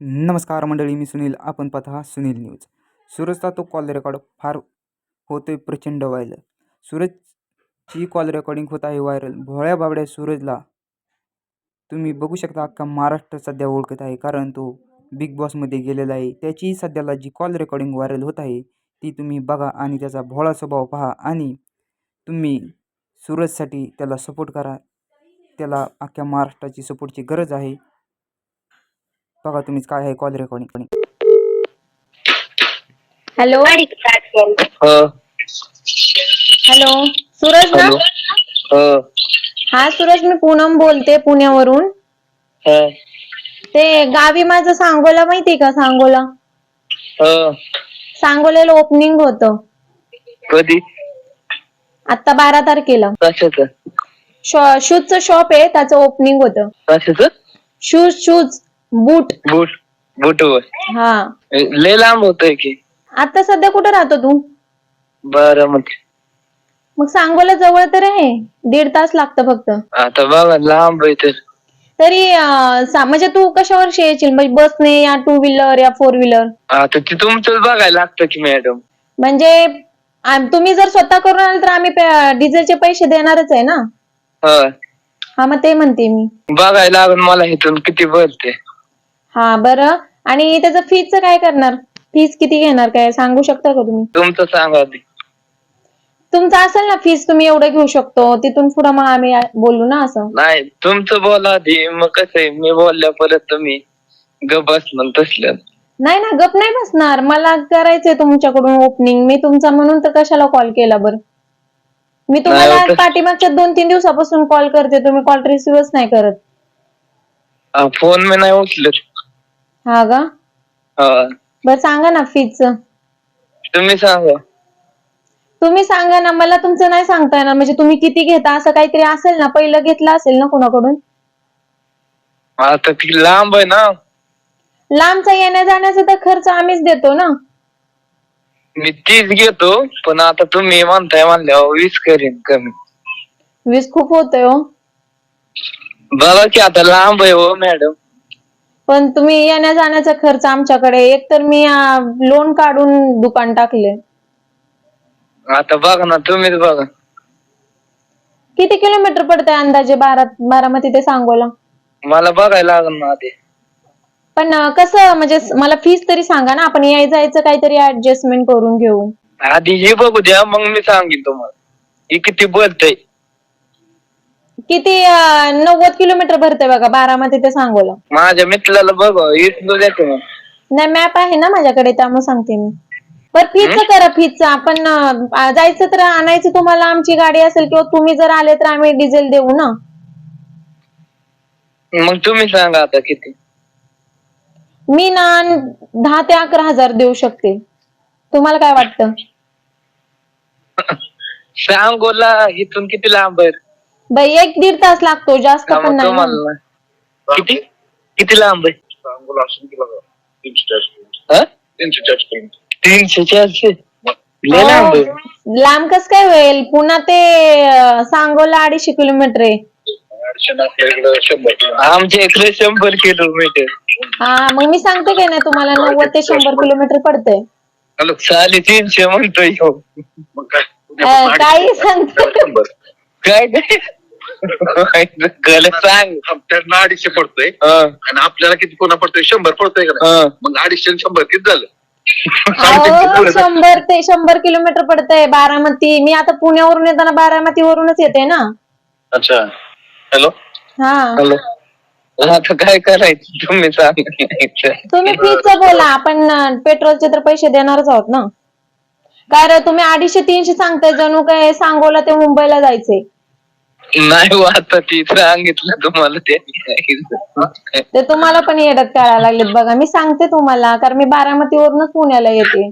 नमस्कार मंडळी मी सुनील. आपण पाहता सुनील न्यूज. सूरजचा तो कॉल रेकॉर्ड फार होतोय प्रचंड व्हायरल सूरजची कॉल रेकॉर्डिंग होत आहे व्हायरल. भोळ्या बाबड्या सूरजला तुम्ही बघू शकता अख्खा महाराष्ट्र सध्या ओळखत आहे कारण तो बिग बॉसमध्ये गेलेला आहे. त्याची सध्याला जी कॉल रेकॉर्डिंग व्हायरल होत आहे ती तुम्ही बघा आणि त्याचा भोळा स्वभाव पहा आणि तुम्ही सूरजसाठी त्याला सपोर्ट करा. त्याला अख्ख्या महाराष्ट्राची सपोर्टची गरज आहे. बघा तुम्हीच काय आहे कॉल रेकॉर्डिंग हॅलो. हो. हॅलो. सूरज ना? हो. सूरज मी पूनम बोलते पुण्यावरून. हो. ते गावी माझं सांगोला माहितीये का सांगोला? हो. सांगोल्याला ओपनिंग होतं. कधी? आता बारा तारखेला. शूजचं शॉप आहे त्याचं ओपनिंग होतं. Shoes shoes. बूट. बूट बूटवर. हा. लय लांब होतोय की. आता सध्या कुठं राहतो तू? बरं मग. मग सांगोला जवळ तर आहे. दीड तास लागतं फक्त. आता बघा लांब आहे तर. तरी अं, सा- म्हणजे तू कशावर येशील? म्हणजे बसने या टू व्हीलर या फोर व्हीलर आता ते तुमचं बघायला लागतं की मॅडम. म्हणजे आम- तुम्ही जर स्वतः करून आल तर आम्ही पे- डिझेलचे पैसे देणारच आहे ना? हा. हा मग ते म्हणते मी. बघायला लागून मला इथून किती बोलते हा बरं. आणि त्याचं फीजचं काय करणार? फीज किती घेणार काय? सांगू शकता का तुम्ही? तुमचं सांगा आधी. तुमचं असेल ना फीज तुम्ही एवढं घेऊ शकतो. तिथून पुढे मग आम्ही बोलू ना असं. नाही तुमचं बोला आधी. मग कसं आहे? मी बोलल्या परत तुम्ही ग बसलं तसलं. नाही ना गप नाही बसणार. मला करायचंय तुमच्याकडून ओपनिंग मी तुमचा म्हणून तर कशाला कॉल केला बरं? मी तुम्हाला नाही, पाठीमागच्या दोन तीन दिवसापासून कॉल करते. तुम्ही कॉल रिसिव्हच नाही करत. फोन मी नाही उचलत. हा का? हा. बरं सांगा ना फीजचं तुम्ही सांगा. तुम्ही सांगा ना मला तुमचं नाही सांगता येणार. म्हणजे तुम्ही किती घेता असं काहीतरी असेल ना पहिलं घेतलं असेल ना कोणाकडून? आता ती लांब आहे ना. लांबचा येण्या जाण्याचा तर खर्च आम्हीच देतो ना. मी तीच घेतो पण आता तुम्ही म्हणताय म्हणल्यावर वीस करीन कमी. वीस खूप होतोय हो. बघा की आता लांब आहे हो मॅडम पण तुम्ही येण्या जाण्याचा खर्च आमच्याकडे एक तर मी लोन काढून दुकान टाकले. आता बघा ना तुम्हीच बघा. किती किलोमीटर पडतंय अंदाजे बारा बारामती ते सांगोला? मला बघायला लागल ना आधी. पण कसं म्हणजे मला फीस तरी सांगा ना आपण याय जायचं काहीतरी ऍडजस्टमेंट करून घेऊ. आधी हे बघू द्या मग मी सांगेन तुम्हाला. ही किती बोलतय. किती अं, नव्वद किलोमीटर भरतंय बघा बारामती ते सांगोला. माझ्या मित्राला बघ मग नाही मॅप आहे ना माझ्याकडे त्यामुळे सांगते मी. बर फीचं करा फीचं आपण अं, आ- जायचं तर आणायचं तुम्हाला आमची गाडी असेल किंवा तुम्ही जर आले तर आम्ही डिझेल देऊ ना. मग तुम्ही सांगा आता किती. मी ना दहा ते अकरा हजार देऊ शकते. तुम्हाला काय वाटतं? सांगोला इथून किती लांब आहे? बाई एक दीड तास लागतो जास्त पण नाही. ना. किती? किती लांब आहे? सांगोला असून की बघा तीनशे चारशे. हा? तीनशे चारशे पर्यंत तीनशे चारशे लय लांब आहे. लांब कस काय होईल? पुन्हा ते अं, सांगोला अडीचशे किलोमीटर आहे. शंभर किलो. आमच्या इकडे शंभर किलोमीटर. हा मग मी सांगते काय नाही तुम्हाला नव्वद ते शंभर किलोमीटर पडतंय. हॅलो साडे तीनशे म्हणतोय ह्यो. मग काय सांगते. शंभर काय नाही. गल सांग. अडीचशे पडतोय. हा, आणि आपल्याला किती पुन्हा पडतोय? शंभर पडतोय का नाही? हा. मग अडीचशे आणि शंभर किती झालं? अहो, शंभर ते शंभर किलोमीटर पडतंय बारामती. मी आता पुण्यावरून येताना बारामतीवरूनच येते ना. अच्छा. हॅलो? हा. हॅलो? आता काय करायचं? तुम्ही सांगा. तुम्ही फीच बोला. आपण अं, पेट्रोलचे तर पैसे देणारच आहोत ना. काय रे तुम्ही अडीचशे तीनशे सांगताय. जणू काय सांगोला ते मुंबईला जायचंय. नाही हो, आता ती सांगितलं तुम्हाला त्यांनी ते तुम्हाला पण येडत टाळायला लागलेत बघा. मी सांगते तुम्हाला कारण मी बारामतीवरूनच पुण्याला येते.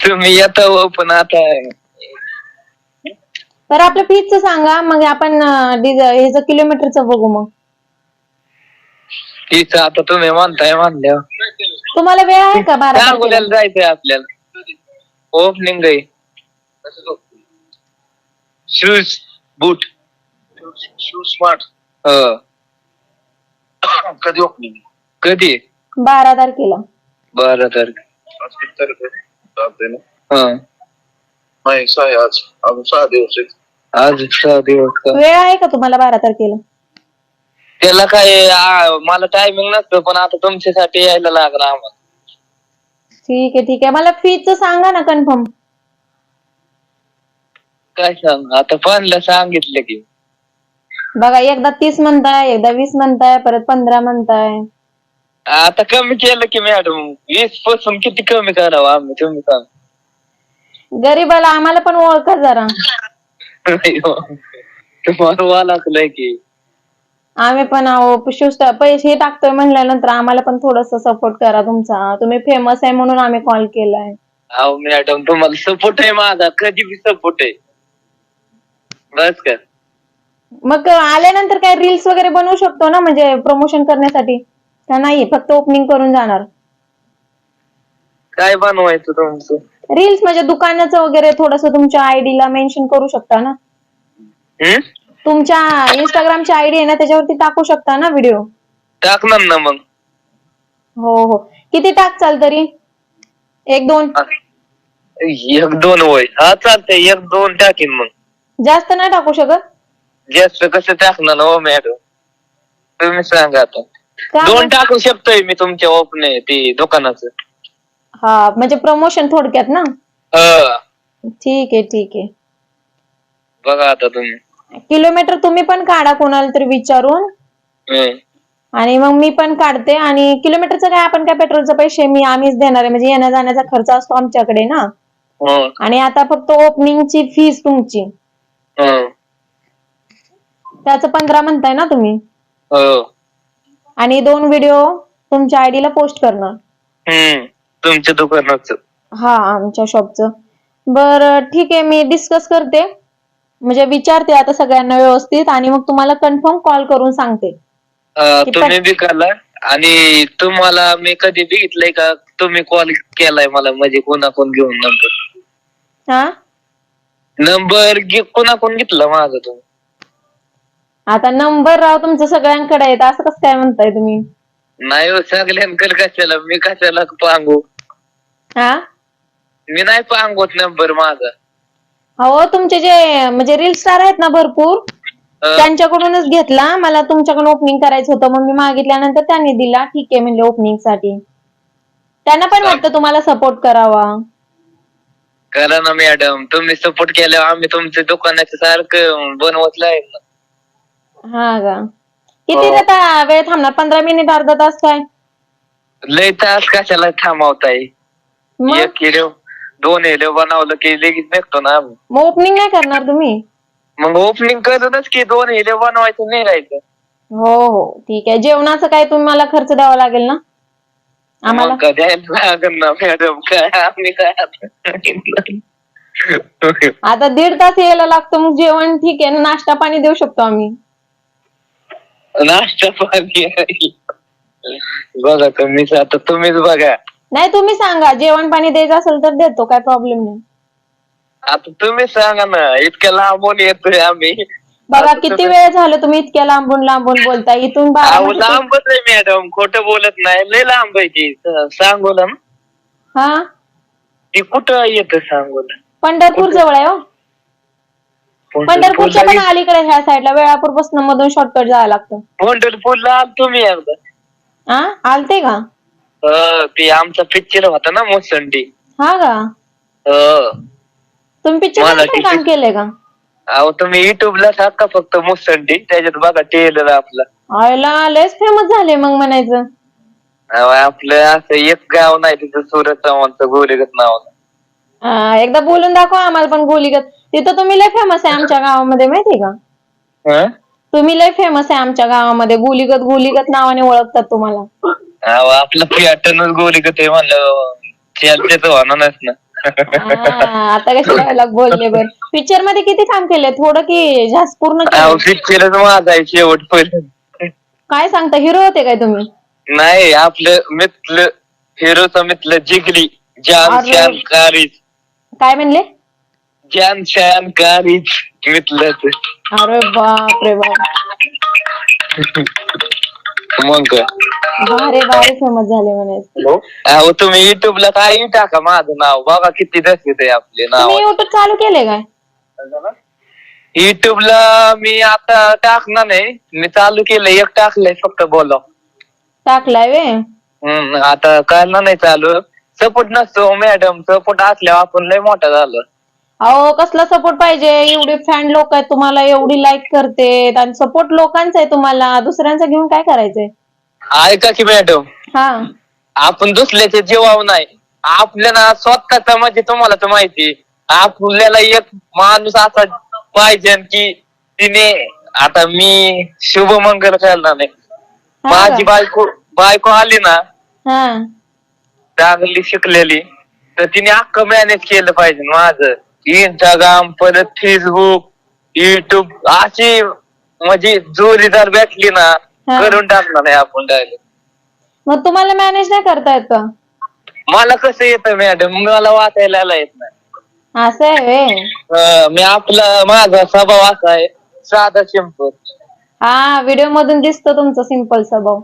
तुम्ही येता हो पण आता तर आपल्या फीच सांगा मग आपण ह्याचं किलोमीटरचं बघू मग. तीच आता तुम्ही म्हणताय म्हणल्यावर. तुम्हाला वेळ आहे का बारा तारखेला? जायचंय आपल्याला. ओपनिंग आहे. शूज बूट. शू स्मार्ट हो. कधी ओपनिंग कधी? बारा तारखेला. बारा तारखे. आज किती तारीख हा. नाही सहा आहे आज. अजून सहा दिवस आहेत. आज सहा दिवस का? वेळ आहे का तुम्हाला बारा तारखेला? त्याला काय आ, मला टायमिंग नसतं पण आता तुमच्यासाठी यायला लागणार आम्हाला. ठीक आहे ठीक आहे. मला फीच सांगा ना कन्फर्म काय सांग? आता पानला सांगितलं की. बघा एकदा तीस म्हणताय एकदा वीस म्हणताय परत पंधरा म्हणताय. आता कमी केलं की मॅडम वीसपासून किती कमी करावं आम्ही तुम्ही सांग. गरीबाला आम्हाला पण ओळखा जरा. तुम्हाला वालाकलंय की. आम्ही पण अहो शिवस्त पैसे टाकतोय म्हणल्यानंतर आम्हाला पण थोडस सपोर्ट करा तुमचा. तुम्ही फेमस आहे म्हणून आम्ही कॉल केलाय. अहो मॅडम तुम्हाला सपोर्ट आहे माझा कधी बी सपोर्ट आहे. बस का मग आल्यानंतर काय रील्स वगैरे बनवू शकतो ना म्हणजे प्रमोशन करण्यासाठी? का नाही फक्त ओपनिंग करून जाणार? काय बनवायचं तुमचं? रील्स म्हणजे दुकानाचं वगैरे थोडस तुमच्या आयडीला मेन्शन करू शकता ना? हम्म? तुमच्या इंस्टाग्रामची आयडी आहे ना त्याच्यावरती टाकू शकता ना व्हिडिओ टाकणार ना मग. हो हो. किती टाकचाल तरी? एक दोन? एक दोन वय हा चालतंय. एक दोन टाकीन मग. जास्त नाही टाकू शकत? जास्त कसं टाकणार हो मॅडम तुम्ही सांगा आता. दोन टाकू शकतोय मी तुमच्या ओपने ते दुकानाचं. हा म्हणजे प्रमोशन थोडक्यात ना? हा. ठीक आहे ठीक आहे. बघा आता तुम्ही. किलोमीटर तुम्ही पण काढा कोणाला तरी विचारून. आणि मग मी पण काढते. आणि किलोमीटरचं काय आपण काय पेट्रोलचे पैसे मी आम्हीच देणार आहे. म्हणजे येण्या जाण्याचा खर्च असतो आमच्याकडे ना? हं, आणि आता फक्त ओपनिंगची फीस तुमची. हं, त्याचं पंधरा म्हणताय ना तुम्ही? हो. आणि दोन व्हिडिओ तुमच्या आयडीला पोस्ट करणार. हम्म तुमच्या दुकानाचं. हा आमच्या शॉपचं. बरं ठीक आहे मी डिस्कस करते. म्हणजे विचारते आता सगळ्यांना व्यवस्थित आणि मग तुम्हाला कन्फर्म कॉल करून सांगते. अं, तुम्ही बी करा. आणि तुम्हाला मी कधी बघितलंय का? तुम्ही कॉल केलाय मला म्हणजे कोणाकोण घेऊन नंबर हा? नंबर कोणाकोण घेतला माझा तुम्ही आता नंबर राव तुमचं सगळ्यांकडे आहेत असं कसं काय म्हणताय तुम्ही? नाही हो सगळ्यांकडे कशाला? मी कशाला पांगू? हा? मी नाही पांगवत नंबर माझा. हो तुमचे जे म्हणजे रील स्टार आहेत ना भरपूर अं, त्यांच्याकडूनच घेतला. मला तुमच्याकडून ओपनिंग करायचं होतं मग मी मागितल्यानंतर त्यांनी दिला. ठीक आहे म्हणजे ओपनिंगसाठी. त्यांना पण वाटतं तुम्हाला सपोर्ट करावा. करा ना मॅडम तुम्ही सपोर्ट केल्यावर आम्ही तुमच्या दुकानाचं सारखं बनवत आहे ना. हा का? किती हो. आता वेळ थांबणार? पंधरा मिनिट अर्धा तास काय? लय तास कशाला थांबवताय मग? एक किलो दोन किलो बनवलं की लगेच निघतो ना आम्ही. मग ओपनिंग नाही करणार तुम्ही? मग ओपनिंग करूनच की दोन किलो बनवायचं निघायचं. हो हो. ठीक आहे. जेवणाचं काय तुम्हाला खर्च द्यावा लागेल ना? आम्हाला? मग लागेल ना मॅडम काय आम्ही काय आता आता दीड तास यायला लागतो मग जेवण ठीक आहे नाश्ता पाणी देऊ शकतो आम्ही. नाश्ता पाणी बघा तुम्हीच आता तुम्हीच बघा. नाही तुम्ही सांगा. जेवण पाणी द्यायचं असेल तर देतो काय प्रॉब्लेम नाही. आता तुम्ही सांगा ना इतक्या लांबून येतोय आम्ही. बघा आता किती तुम्ही- वेळ झालं तुम्ही इतक्या लांबून लांबून बोलताय. इथून अहो बारामती ते- लांबच आहे मॅडम खोटं बोलत नाही. लय लांब आहे ती सांगू ना. हा? ती कुठं येत सांगू पंढरपूर जवळ आहे हो. पंढरपूरच्या पण अलीकडे ह्या साईडला वेळापूरपासून मधून शॉर्टकट जावं लागतं. पंढरपूरला आल तुम्ही एकदा. हा आलते का? अं, ते आमचा पिक्चर होता ना मोसंडी. हा का? अं. तुम्ही पिक्चर मला पण काम केलंय का? अहो तुम्ही युट्यूबला टाका फक्त मोसंडी त्याच्यात बघा टेलर आपला. आयला लयच फेमस झाले मग म्हणायचं. अहो, आपलं असं एक गाव नाही तिथं सुरत चव्हाणचं गोरेगत नाव. हा, एकदा बोलून दाखवा आम्हाला पण गोलीगत तिथं तुम्ही लय फेमस आहे आमच्या गावामध्ये माहितीये का? हं? तुम्ही लय फेमस आहे आमच्या गावामध्ये. गुलीगत गुलीगत नावाने ओळखतात तुम्हाला. अहो आपलं पॅटर्नच गोरेगत आहे म्हणलं होणारच ना. हा, आता कशी डायलॉग बोलले बर. पिक्चरमध्ये किती काम केले थोडं की जास्त पूर्ण? पिक्चरच माझा आहे शेवट पहिलं काय सांगता हिरो होते काय तुम्ही? नाही आपलं मित्र हिरोचं मित्र जिगरी जान अरे. शान कारीज. काय म्हणले? जान शान कारीज मित्रच अरे बाप रे बाप मग? भारे भारे फेमस झाले म्हणायचं. अहो तुम्ही युट्यूबला काही टाका माझं नाव. बघा किती दसवीत आहे आपले नाव. तुम्ही युट्यूब चालू केले काय? युट्यूबला मी आता टाकणार नाही. मी चालू केलंय. एक टाकलंय फक्त बोला. टाकलाय वे हम्म आता करणं नाही चालू. सपोर्ट नसतो मॅडम सपोर्ट असल्यावर आपण लय मोठा झालो. अहो कसला सपोर्ट पाहिजे? एवढे फॅन लोक आहेत तुम्हाला एवढी लाईक करते आणि सपोर्ट लोकांचा आहे तुम्हाला. दुसऱ्यांचा घेऊन काय करायचंय? ऐका की मॅडम हा. आपण दुसऱ्याचे जीवाव नाही. आपल्याला स्वतःचा म्हणजे तुम्हाला तर माहिती. आपल्याला एक माणूस असा पाहिजे की तिने आता मी शुभमंगल करणार नाही. हा. माझी? बायको बायको आली ना हा. चांगली शिकलेली तर तिने अख्खं मॅनेज केलं पाहिजे माझं. इंस्टाग्राम परत फेसबुक युट्यूब अशी म्हणजे जोरीदार भेटली ना हा. करून टाकणार नाही आपण डायरेक्ट मग तुम्हाला मॅनेज नाही करता येत? मला कसं येतं मॅडम मला वाचायला येत नाही. असं आहे वे अं, मी आपला माझा स्वभाव असा आहे साधा सिंपल हा व्हिडिओ मधून दिसतो तुमचा सिंपल स्वभाव.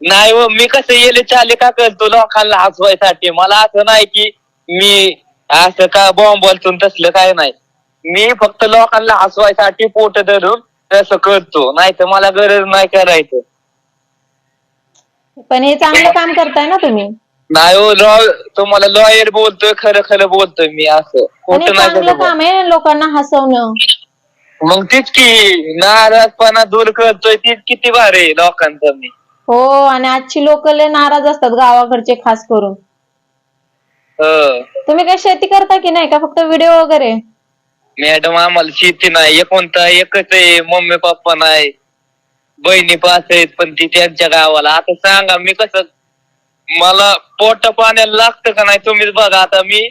नाही हो मी कसं येले चाले का करतो लोकांना हसवायसाठी? मला असं नाही की मी असं का बॉम्ब बोलतो तसलं काय नाही. मी फक्त लोकांना हसवायसाठी पोट धरून तसं करतो. नाही तर मला गरज नाही करायचं. पण हे चांगलं काम करताय ना तुम्ही. नाही हो लॉ तुम्हाला लॉयर बोलतोय खरं खरं बोलतोय मी असं. आणि खोटं नाही चांगलं करत. काम आहे लोकांना हसवणं. मग तीच की नाराजपणा दूर करतोय तीच किती भारी आहे लोकांचं मी. हो आणि आजची लोक लय नाराज असतात गावाकडचे खास करून. हं. तुम्ही काय शेती करता की नाही? का फक्त व्हिडिओ वगैरे? मॅडम आम्हाला शेती नाही. एकोणता एकच आहे मम्मी पप्पा नाही. बहिणी पाच आहेत पण ती त्यांच्या गावाला. आता सांगा मी कसं मला पोट पाण्याला लागतं का नाही तुम्हीच बघा. आता मी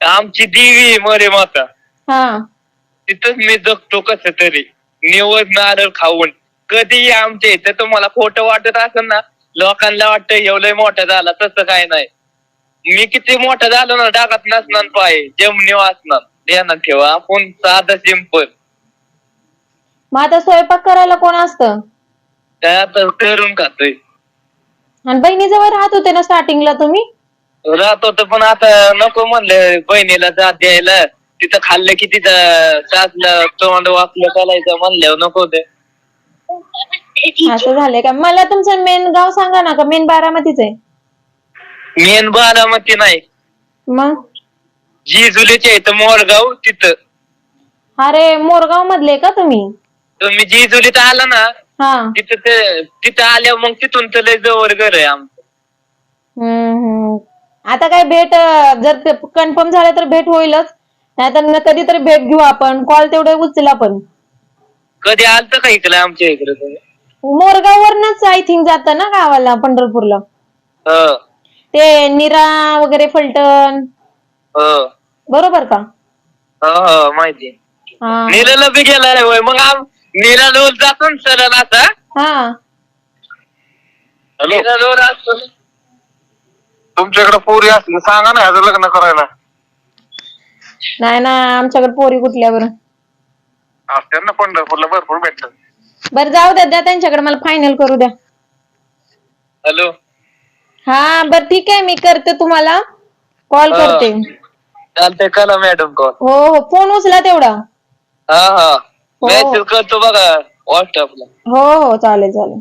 आमची देवी मरे माता. हा. तिथंच मी जगतो कस तरी. निवड नारळ खाऊन. कधीही आमच्या इथं तुम्हाला खोटं वाटत असेल ना लोकांना वाटतं एवढं मोठं झाला तसं काय नाही. मी किती मोठा झालो ना डागात नसणार पाय जमनी वाचणार ध्यानात ठेवा आपण साधं सिंपल मग आता स्वयंपाक करायला कोण असतं? करून खातोय. आणि बहिणीजवळ राहत होते ना स्टार्टिंगला तुम्ही? राहत होत पण आता नको म्हणलं बहिणीला जात द्यायला. तिथं खाल्लं की तिथं सासलं तोंड वाकलं चालायचं म्हणल्यावर नको ते. असं झालंय का? मला तुमचं मेन गाव सांगा ना का मेन बारामतीच आहे? मेन बारामती नाही. मग? जिजुलीच्या इथं मोरगाव तिथं. अरे मोरगाव मधले का तुम्ही? तुम्ही जिजुलीत आला ना हा. तिथं ते तिथं आल्यावर मग तिथून तर लय जवळ घर आहे आमचं. हम्म हम्म. आता काय भेट अं, जर कन्फर्म झालं तर भेट होईलच. नाहीतर न कधीतरी भेट घेऊ आपण. कॉल तेवढे उचला पण कधी आलत का इकडे आमच्या इकडे तुम्ही? मोरगाववरनच आय थिंक जातं ना गावाला पंढरपूरला. हो. ते निरा वगैरे फलटण. हो. बरोबर का? हो हो माहिती. हा. नीराला बी गेलाय होय. मग आम नीराला जातो ना सरळ आता. हा. असतो. तुमच्याकडे पोरी असली सांगा ना ह्याचं लग्न करायला. नाही ना आमच्याकडे पोरी कुठल्यावर असते ना पंढरपूरला भरपूर भेटतात बरं जाऊ द्या द्या त्यांच्याकडे. मला फायनल करू द्या. हॅलो. हा बर ठीक आहे मी करते तुम्हाला कॉल हा. करते. चालतंय करा मॅडम कॉल हो हो फोन उचला तेवढा. हा हा. हो. मेसेज करतो बघा व्हॉट्सअपला हो हो चालेल चालेल.